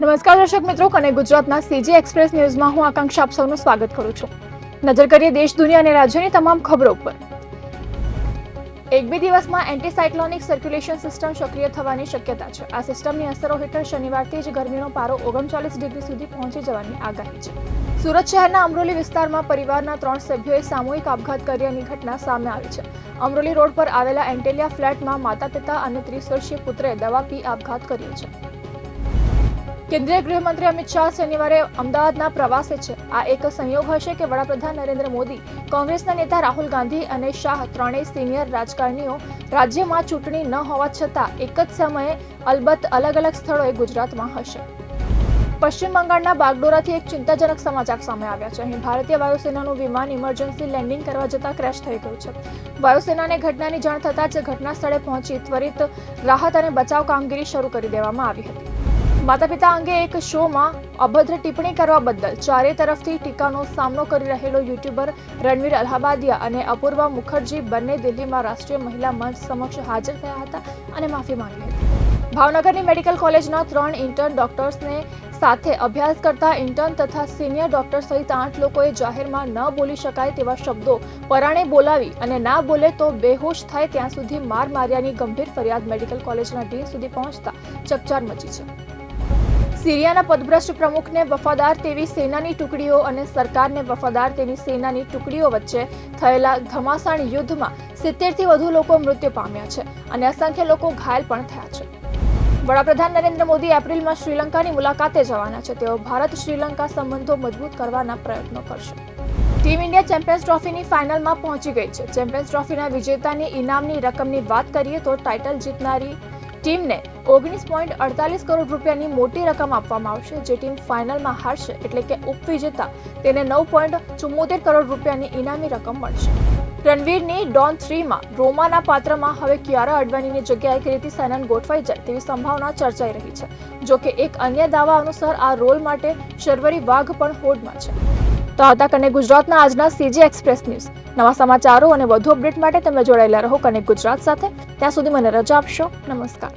નમસ્કાર દર્શક મિત્રો, કને ગુજરાતના સીજી એક્સપ્રેસ ન્યૂઝમાં હું આકાંક્ષા આપ સૌનું સ્વાગત કરું છું. નજર કરીએ દેશ, દુનિયા અને રાજ્યની તમામ ખબરો પર એક બે દિવસમાં એન્ટીસાયક્લોનિક સર્ક્યુલેશન સિસ્ટમ સક્રિય થવાની શક્યતા છે. આ સિસ્ટમની અસરો હેઠળ શનિવારથી જ ગરમીનો પારો ઓગણચાલીસ ડિગ્રી સુધી પહોંચી જવાની આગાહી છે. સુરત શહેરના અમરોલી વિસ્તારમાં પરિવારના ત્રણ સભ્યોએ સામૂહિક આપઘાત કર્યાની ઘટના સામે આવી છે. અમરોલી રોડ પર આવેલા એન્ટેલિયા ફ્લેટમાં માતા પિતા અને ત્રીસ વર્ષીય પુત્રે દવા પી આપઘાત કર્યો છે. કેન્દ્રીય ગૃહમંત્રી અમિત શાહ શનિવારે અમદાવાદના પ્રવાસે છે. આ એક સંયોગ હશે કે વડાપ્રધાન નરેન્દ્ર મોદી, કોંગ્રેસના નેતા રાહુલ ગાંધી અને શાહ ત્રણેય સિનિયર રાજકારણીઓ રાજ્યમાં ચૂંટણી ન હોવા છતાં એક જ સમયે અલબત્ત અલગ અલગ સ્થળોએ ગુજરાતમાં હશે. પશ્ચિમ બંગાળના બાગડોરાથી એક ચિંતાજનક સમાચાર સામે આવ્યા છે. અહીં ભારતીય વાયુસેનાનું વિમાન ઇમરજન્સી લેન્ડિંગ કરવા જતાં ક્રેશ થઈ ગયું છે. વાયુસેનાને ઘટનાની જાણ થતાં જ ઘટના સ્થળે પહોંચી ત્વરિત રાહત અને બચાવ કામગીરી શરૂ કરી દેવામાં આવી હતી. માતા પિતા અંગે એક શોમાં અભદ્ર ટિપ્પણી કરવા બદલ ચારે તરફથી ટીકાનો સામનો કરી રહેલો યુટ્યુબર રણવીર અલ્હાબાદિયા અને અપૂર્વા મુખર્જી બંને દિલ્હીમાં રાષ્ટ્રીય મહિલા મંચ સમક્ષ હાજર થયા હતા અને માફી માંગી હતી. ભાવનગરની મેડિકલ કોલેજના ત્રણ ઇન્ટર્ન ડોક્ટર્સને સાથે અભ્યાસ કરતા ઇન્ટર્ન તથા સિનિયર ડોક્ટર સહિત આઠ લોકોએ જાહેરમાં ન બોલી શકાય તેવા શબ્દો પરાણે બોલાવી અને ના બોલે તો બેહોશ થાય ત્યાં સુધી માર માર્યાની ગંભીર ફરિયાદ મેડિકલ કોલેજના ડીન સુધી પહોંચતા ચકચાર મચી છે. સિરિયાના પદભ્રષ્ટ પ્રમુખને વફાદાર તેવી સેનાની ટુકડીઓ અને સરકારને વફાદાર તેની સેનાની ટુકડીઓ વચ્ચે થયેલા ઘમાસાણ યુદ્ધમાં સિત્તેરથી વધુ લોકો મૃત્યુ પામ્યા છે અને અસંખ્ય લોકો ઘાયલ પણ થયા છે. વડાપ્રધાન નરેન્દ્ર મોદી એપ્રિલમાં શ્રીલંકાની મુલાકાતે જવાના છે. તેઓ ભારત શ્રીલંકા સંબંધો મજબૂત કરવાના પ્રયત્નો કરશે. ટીમ ઇન્ડિયા ચેમ્પિયન્સ ટ્રોફીની ફાઇનલમાં પહોંચી ગઈ છે. ચેમ્પિયન્સ ટ્રોફીના વિજેતાની ઇનામની રકમની વાત કરીએ તો ટાઇટલ જીતનારી ટીમને ઓગણીસ પોઈન્ટ અડતાલીસ કરોડ રૂપિયાની મોટી રકમ આપવામાં આવશે, જે ટીમ ફાઇનલમાં હારશે, એટલે કે ઉપવિજેતા. તેને નવ પોઈન્ટ ચુમ્મોતેર કરોડ રૂપિયાની ઇનામી રકમ મળશે. રણવીરની ડોન થ્રીમાં રોમાના પાત્રમાં હવે કિયારા અડવાણીની જગ્યાએ કીર્તિ સેનન ગોઠવાઈ જાય તેવી સંભાવના ચર્ચાઈ રહી છે. જોકે એક અન્ય દાવા અનુસાર આ રોલ માટે શર્વરી વાઘ પણ હોડમાં છે. તો આવતા કનેક ગુજરાતના આજના સીજી એક્સપ્રેસ ન્યૂઝ નવા સમાચારો અને વધુ અપડેટ માટે તમે જોડાયેલા રહો કનેક્ટ ગુજરાત સાથે. ત્યાં સુધી મને રજા આપશો. નમસ્કાર.